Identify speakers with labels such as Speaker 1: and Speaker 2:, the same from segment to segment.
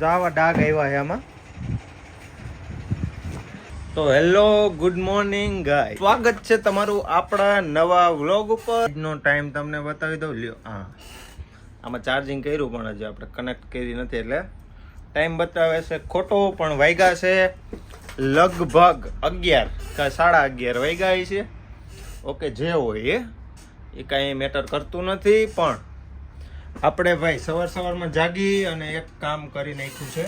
Speaker 1: જાવા ડાઘ આવ્યા છે આમાં. તો હેલો, ગુડ મોર્નિંગ ગાય સ્વાગત છે તમારું આપણા નવા વ્લોગ ઉપર. ટાઈમ તમને બતાવી દઉં. લ્યો, હા. આમાં ચાર્જિંગ કર્યું પણ હજી આપણે કનેક્ટ કરી નથી, એટલે ટાઈમ બતાવે છે. ખોટો પણ વાગ્યા છે. લગભગ અગિયાર કે સાડા અગિયાર વાગ્યા છે. ઓકે, જે હોય એ. કાંઈ મેટર કરતું નથી, પણ આપણે ભાઈ સવાર સવારમાં જાગી અને એક કામ કરી નાખ્યું છે.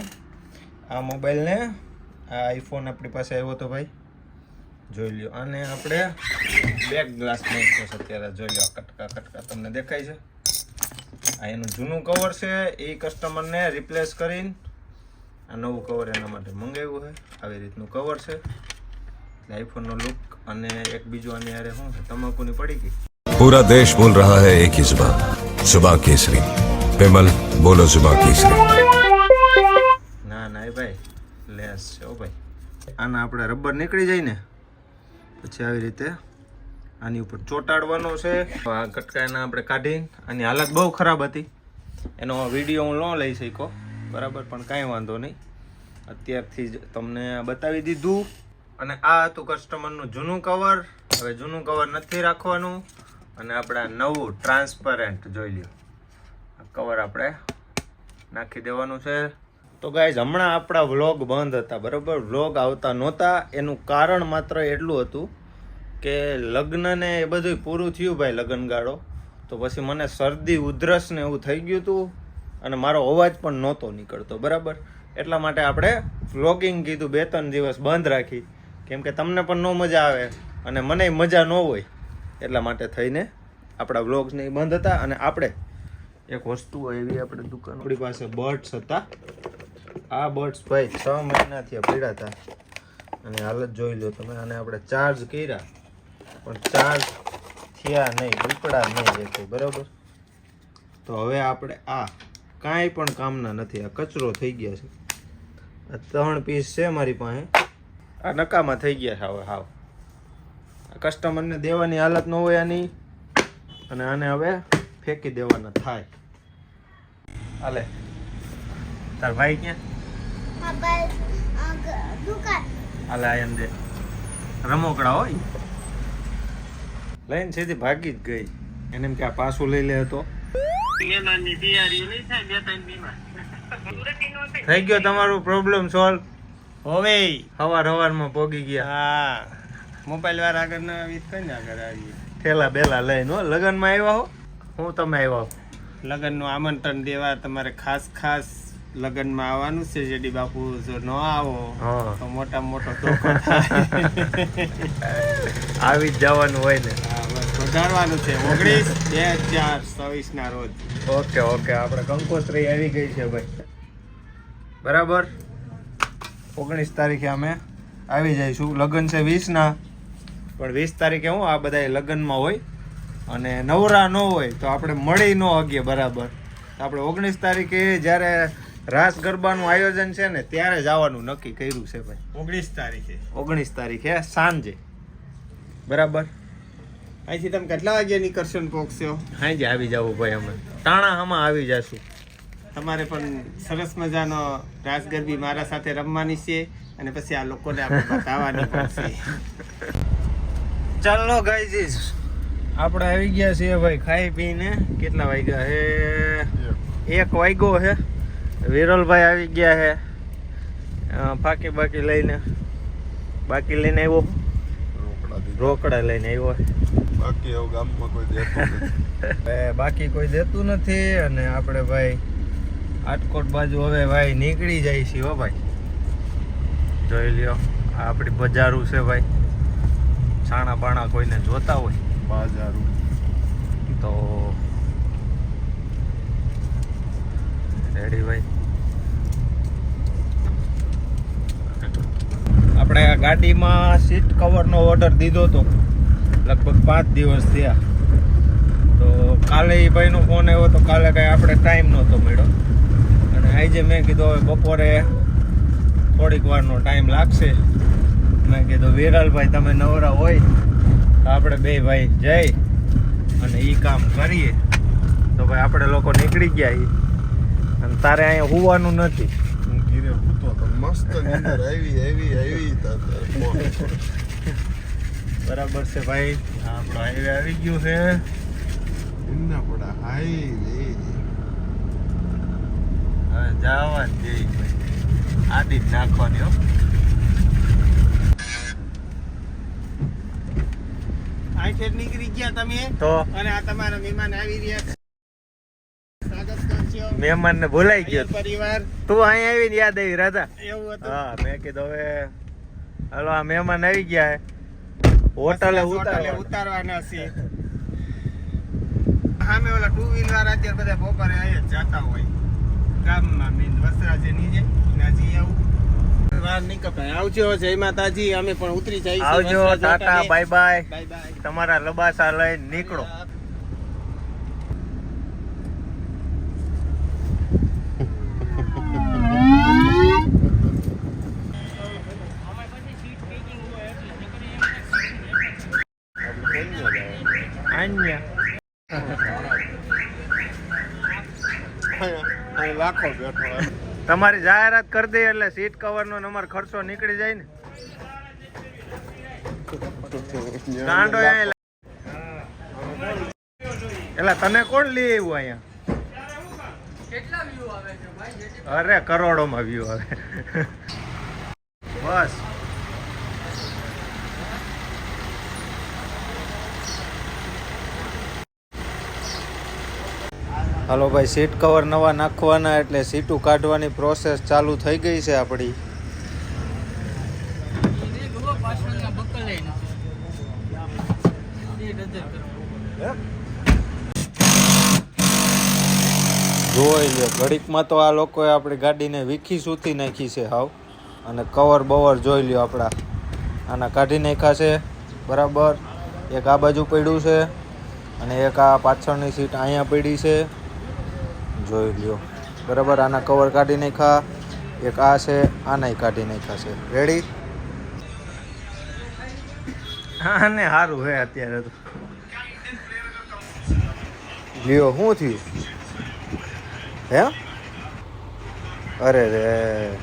Speaker 1: આ મોબાઈલને, આ આઈફોન આપણી પાસે આવ્યો હતો ભાઈ. જોઈ લ્યો. અને આપણે બે ગ્લાસ નાખ્યો છે અત્યારે. જોઈ લો કટકા કટકા તમને દેખાય છે. આ એનું જૂનું કવર છે. એ કસ્ટમરને રિપ્લેસ કરીને આ નવું કવર એના માટે મંગાવ્યું છે. આવી રીતનું કવર છે. આઈફોનનો લુક અને એક બીજું આની અરે શું તમાકુની પડી ગઈ.
Speaker 2: પૂરા દેશ બોલ રહા હૈ એક હિઝબા સુબા કેસરી પેમલ બોલો સુબા કેસરી
Speaker 1: ના ના, એ ભાઈ, લેસ છે ઓ ભાઈ. આના આપણે રબર નીકળી જાય ને, પછી આવી રીતે આની ઉપર ચોટાડવાનો છે. આ કટકા એના આપણે કાઢીને, આની હાલત બહુ ખરાબ હતી. એનો વીડિયો હું ન લઈ શક્યો, બરાબર, પણ કાંઈ વાંધો નહીં. અત્યારથી જ તમને બતાવી દીધું. અને આ હતું કસ્ટમરનું જૂનું કવર હવે જૂનું કવર નથી રાખવાનું. અને આપણે નવું ટ્રાન્સપરન્ટ જોઈ લ્યો. કવર આપણે નાખી દેવાનું છે. તો ગાઈઝ હમણાં આપણા વ્લોગ બંધ હતા, બરાબર? વ્લોગ આવતા નહોતા. એનું કારણ માત્ર એટલું હતું કે લગ્નને એ બધું પૂરું થયું ભાઈ, લગ્નગાળો. તો પછી મને શરદી, ઉધરસ ને એવું થઈ ગયું હતું અને મારો અવાજ પણ નહોતો નીકળતો, બરાબર? એટલા માટે આપણે વ્લોગિંગ કીધું, બે ત્રણ દિવસ બંધ રાખી. કેમ કે તમને પણ ન મજા આવે અને મને મજા ન હોય. એટલા માટે થઈને આપણા વ્લોગ્સ એ બંધ હતા અને આપણે એક વસ્તુ એવી આપણે દુકાન આપણી પાસે બર્ડ્સ હતા. આ બર્ડ્સ ભાઈ છ મહિનાથી આ પડ્યા હતા. અને હાલત જોઈ લો તમે, અને આપણે ચાર્જ કર્યા. પણ ચાર્જ થયા નહીં, ઉપડા નહીં એક બરાબર? તો હવે આપણે આ કાંઈ પણ કામના નથી, આ કચરો થઈ ગયા છે. આ ત્રણ પીસ છે મારી પાસે. આ નકામાં થઈ ગયા છે હવે, હાવ. કસ્ટમરને દેવાની હાલત ન હોય આની. અને આને હવે ફેંકી દેવાના થાય. હાલે. તાર ભાઈ ક્યાં? હાલે આયન દે. રમોકડા હોય. લઈને સીધી ભાગી જ ગઈ. એને એમ કે આ પાછું લઈ લે હતો થઈ ગયો તમારું પ્રોબ્લેમ સોલ્વ
Speaker 3: હવે
Speaker 1: હવાર હવારમાં પોગી ગયા.
Speaker 3: હા. મોબાઈલ વાર આગળ ના આવી કઈ આગળ આવી
Speaker 1: થેલા બેલા લઈને હો લગ્નમાં આવ્યા હો? હું તમે આવ્યા
Speaker 3: લગ્નનું આમંત્રણ દેવા તમારે ખાસ ખાસ લગ્નમાં આવવાનું છે જેડી બાપુ જો ન આવો
Speaker 1: હા.
Speaker 3: તો મોટા મોટો ધોકો
Speaker 1: આવી જ જવાનું હોય ને.
Speaker 3: વધારવાનું છે. ઓગણીસ બે હજાર ચોવીસ ના રોજ.
Speaker 1: ઓકે ઓકે આપણે કંકોત્રી આવી ગઈ છે ભાઈ. બરાબર? ઓગણીસ તારીખે અમે આવી જઈશું. લગ્ન છે વીસના. પણ વીસ તારીખે હું આ બધા લગ્નમાં હોય અને નવરા ન હોય તો આપણે મળી ન હગીએ બરાબર. આપણે ઓગણીસ તારીખે જ્યારે રાસ ગરબાનું આયોજન છે ને ત્યારે જવાનું નક્કી કર્યું છે ભાઈ.
Speaker 3: ઓગણીસ તારીખે.
Speaker 1: ઓગણીસ તારીખે સાંજે. બરાબર?
Speaker 3: અહીંથી તમે કેટલા વાગે નીકળશો ને પહોંચશો?
Speaker 1: સાંજે આવી જવું ભાઈ અમે. ટાણા આમાં આવી જશું.
Speaker 3: તમારે પણ સરસ મજાનો રાસ ગરબી મારા સાથે રમવાની છે અને પછી આ લોકોને આપણે બતાવવાની છે.
Speaker 1: ચાલો ગાઈઝ આપણે આવી ગયા છીએ ભાઈ ખાઈ પીને. કેટલા વાગ્યા હે? એક વાગ્યો છે વિરલભાઈ આવી ગયા છે ફાકી બાકી લઈને. બાકી લઈને આવ્યો રોકડા લઈને આવ્યો
Speaker 4: બાકી એવું ગામમાં કોઈ દેતું નથી.
Speaker 1: બાકી કોઈ દેતું નથી અને આપણે ભાઈ આટકોટ બાજુ હવે ભાઈ નીકળી જાય છે હો ભાઈ. જોઈ લ્યો આપણી બજારું છે ભાઈ. છાણા બાણા કોઈને જોતા હોય
Speaker 4: બાજારું.
Speaker 1: તો રેડી ભાઈ. આપણે આ ગાડીમાં સીટ કવરનો ઓર્ડર દીધો હતો. લગભગ પાંચ દિવસ થયા. તો કાલે એ ભાઈનો ફોન આવ્યો તો કાલે કાંઈ આપણે ટાઈમ નહોતો મળ્યો. અને આજે મેં કીધું હવે બપોરે થોડીક વારનો ટાઈમ લાગશે. મેં કીધું વિરલભાઈ તમે નવરા હોય તો આપણે બે ભાઈ જઈ અને એ કામ કરીએ. તો ભાઈ આપણે લોકો નીકળી ગયા. અને તારે અહીંયા હોવાનું નથી. બરાબર છે ભાઈ. આપણો હાઈવે આવી ગયું છે. જવા જઈ ભાઈ આડી નાખવાની હો.
Speaker 3: આઠે નીકળી ગયા તમે.
Speaker 1: તો?
Speaker 3: અને આ તમારા મહેમાન આવી રહ્યા સ્વાગત કરશો
Speaker 1: મહેમાનને ભૂલાઈ ગયો.
Speaker 3: પરિવાર.
Speaker 1: તું અહીં આવીને યાદ આવી રાધા.
Speaker 3: એવું હતું.
Speaker 1: હા મેં કીધું હવે હાલો આ મહેમાન આવી ગયા હે હોટલે
Speaker 3: હોટલે
Speaker 1: ઉતારવા
Speaker 3: ઉતારવાના છે. સામે ઓલા ટુ વ્હીલ વાળા અત્યારે બધા બપોરે અહીંયા જતા હોય. ગામમાં મેન વસ્ત્રા છે નીચે નાજી આવું. વાર નહીં કપાય. આવજો જય માતાજી અમે પણ ઉતરી જઈશું.
Speaker 1: આવજો ટાટા. બાય બાય તમારા લબાસા લઈ નીકળો.
Speaker 4: લાખો બેઠો.
Speaker 1: તમારી જાહેરાત કરી દઈએ એટલે સીટ કવર નો અમારો ખર્ચો નીકળી જાય ને. ગાંડો એટલે તને કોણ લઈ આવ્યું અહીંયા? અરે, કરોડોમાં વ્યૂ આવે. બસ. હાલો ભાઈ સીટ કવર નવા નાખવાના એટલે સીટું કાઢવાની પ્રોસેસ ચાલુ થઈ ગઈ છે આપણી જોઈ લ્યો, ઘડીકમાં તો આ લોકોએ આપણી ગાડીને વીખી સૂતી નાખી છે હાવ. અને કવર બવર જોઈ લ્યો આપણા. આના કાઢી નાખ્યા છે, બરાબર. એક આ બાજુ પડ્યું છે, અને એક આ પાછળની સીટ અહીંયા પડી છે. જોઈ લ્યો. બરાબર આના કવર કાઢી નાખ્યા. એક આ છે આનાય કાઢી નાખ્યા છે. રેડી આને સારું હે અત્યારે તો. લ્યો શું થયું? હે? અરે રે.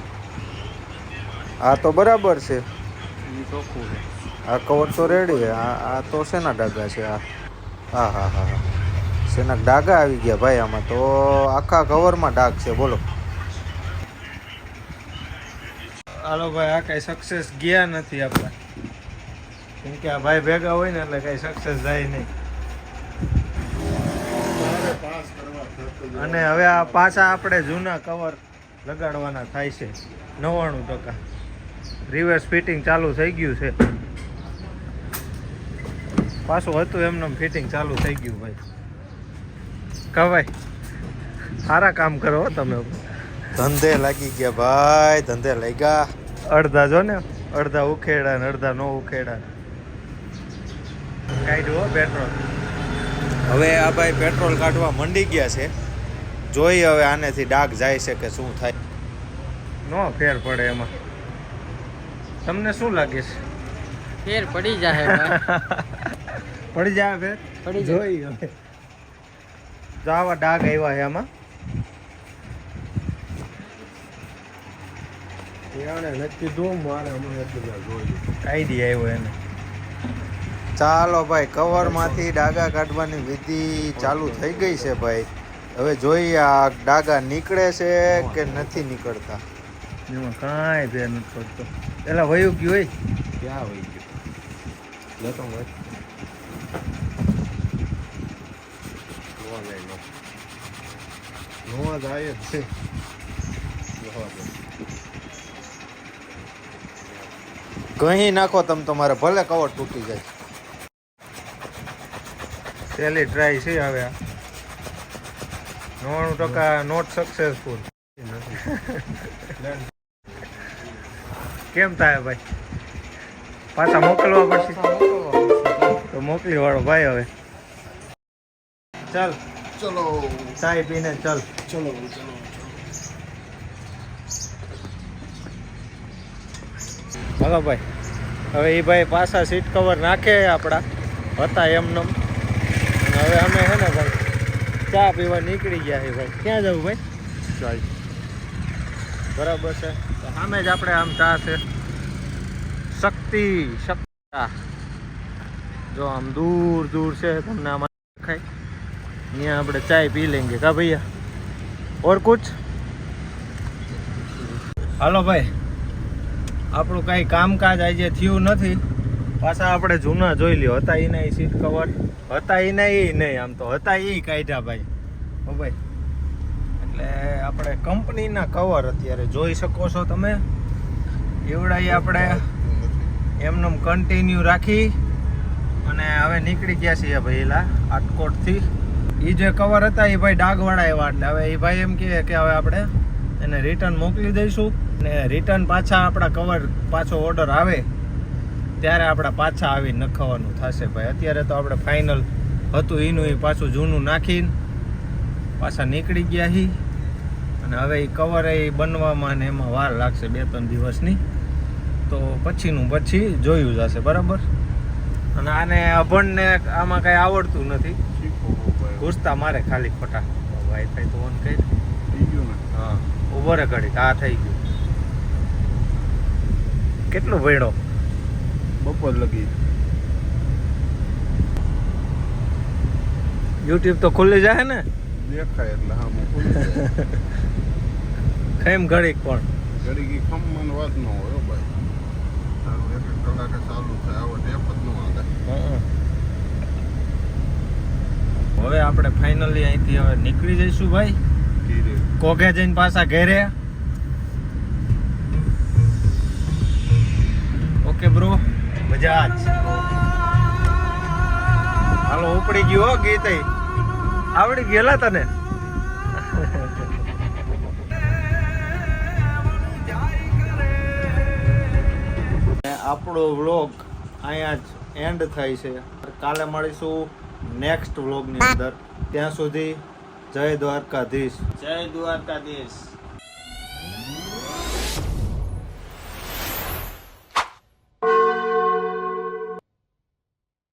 Speaker 1: આ તો બરાબર છે. આ કવર તો રેડી આ આ તો શેના ડાગા છે આ? હા હા હા હા. શેના ડાગા આવી ગયા ભાઈ આમાં તો આખા કવરમાં ડાઘ છે, બોલો. હાલો ભાઈ, આ કઈ સક્સેસ ગયા નથી આપણે. કેમ કે આ ભાઈ ભેગા હોય ને એટલે કઈ સક્સેસ જાય નહીં. અને હવે આ પાછા આપણે જૂના કવર લગાડવાના થાય છે, નવ્વાણું ટકા. રિવર્સ ફિટિંગ ચાલુ થઈ ગયું છે. પાછું હતું એમને ફિટિંગ ચાલુ થઈ ગયું ભાઈ. કવાય. સારા કામ કરો હો તમે. ધંધે લાગી ગયા ભાઈ ધંધે લાગ્યા. અડધા જો ને અડધા ઉખેડા ને અડધા નો ઉખેડા કાઢ્યો હો પેટ્રોલ હવે આ ભાઈ પેટ્રોલ કાઢવા મંડી ગયા છે. જોઈ હવે આનેથી ડાઘ જાય છે કે શું થાય. નો ફેર પડે એમાં. તમને શું લાગે છે?
Speaker 5: ફેર પડી જાય
Speaker 1: પડી જાય ફેર?
Speaker 5: પડી જાય.
Speaker 1: જોઈ હવે. જો આવા ડાઘ આવ્યા છે આમાં. ચાલો ભાઈ કવરમાંથી ડાગા કાઢવાની વિધિ ચાલુ થઈ ગઈ છે ભાઈ. હવે જોઈએ આ ડાગા નીકળે છે કે નથી નીકળતા? એમાં કાંઈ ફેર નથી પડતો. પેલા વયું ગયું હોય.
Speaker 4: ક્યાં વયું ગયું લેતો મત જોવા જાય જોવા જાય જ છે
Speaker 1: કહી નાખો તમે તમારે ભલે કવર તૂટી જાય. પહેલી ટ્રાય છે હવે આ. નવ્વાણું ટકા નોટ સક્સેસફુલ કેમ થાય ભાઈ? પાછા મોકલવા પડશે? તો મોકલી વાળો ભાઈ હવે. ચાલ.
Speaker 4: ચલો.
Speaker 1: ચાય પીને ચલ.
Speaker 4: ચલો ચલો
Speaker 1: હલો ભાઈ. હવે એ ભાઈ પાછા સીટ કવર નાખે આપણા હતા એમનેમ. અને હવે અમે છે ને ભાઈ ચા પીવા નીકળી ગયા છે ભાઈ. ક્યાં જવું ભાઈ?
Speaker 4: ચાય
Speaker 1: બરાબર છે. તો સામે જ આપણે આમ ચા છે. શક્તિ શક્તિ. જો આમ દૂર દૂર છે તમને આમાં દેખાય. અહીંયા આપણે ચાય પી લેંગે. કા ભૈયા? ઓર કુછ? હાલો ભાઈ. આપણું કાંઈ કામકાજ આજે થયું નથી. પાછા આપણે જૂના જોઈ લ્યો. હતા એ નહીં સીટ કવર હતા એ નહીં નહીં આમ તો. હતા એ કાઢ્યા ભાઈ. હો ભાઈ. એટલે આપણે કંપનીના કવર અત્યારે જોઈ શકો છો તમે. એવડા આપણે એમનેમ કન્ટિન્યુ રાખી. અને હવે નીકળી ગયા છીએ ભાઈ એલા આટકોટથી. એ જે કવર હતા એ ભાઈ ડાઘવાળા એવા એટલે હવે એ ભાઈ એમ કહે કે હવે આપણે એને રિટર્ન મોકલી દઈશું. ને રિટર્ન પાછા આપણા કવર પાછો ઓર્ડર આવે, ત્યારે આપણા પાછા આવી નખાવાનું થશે ભાઈ. અત્યારે તો આપણે ફાઇનલ હતું એનું એ પાછું જૂનું નાખીને પાછા નીકળી ગયા હી. અને હવે એ કવર એ બનવામાં ને એમાં વાર લાગશે બે, ત્રણ દિવસની. તો પછીનું પછી જોયું જશે, બરાબર? અને આને અભણને આમાં કાંઈ આવડતું નથી. ઘૂસતા મારે ખાલી ખોટા. વાઈફાઈ તો ઓન કરી.
Speaker 4: થઈ ગયું ને?
Speaker 1: હા. ઊભો રે ઘડીક. આ થઈ ગયું. કેટલું ભેડો
Speaker 4: બપોર લગી.
Speaker 1: યુટ્યુબ તો ખુલ્લી જાય ને?
Speaker 4: દેખાય એટલે હા મુ ખુલી જાય
Speaker 1: કેમ ઘડીક પણ?
Speaker 4: ઘડી કી ખમણ વાત ન હોય હો ભાઈ. એક કલાકે ચાલુ થાય. આવો ટેપ જ ન આવે
Speaker 1: હવે આપણે ફાઇનલી અહીંથી હવે નીકળી જઈશું ભાઈ. કોકે જઈને પાછા ઘેરે. ઓકે બ્રો મજા હાલો ઉપડી ગયો હો ગીત. આવડી ગયેલા તને? આપણો વ્લોગ અહીંયા જ એન્ડ થાય છે. કાલે મળીશું. નેક્સ્ટ વ્લોગની અંદર ત્યાં સુધી જય દ્વારકાધીશ.
Speaker 3: જય દ્વારકાધીશ.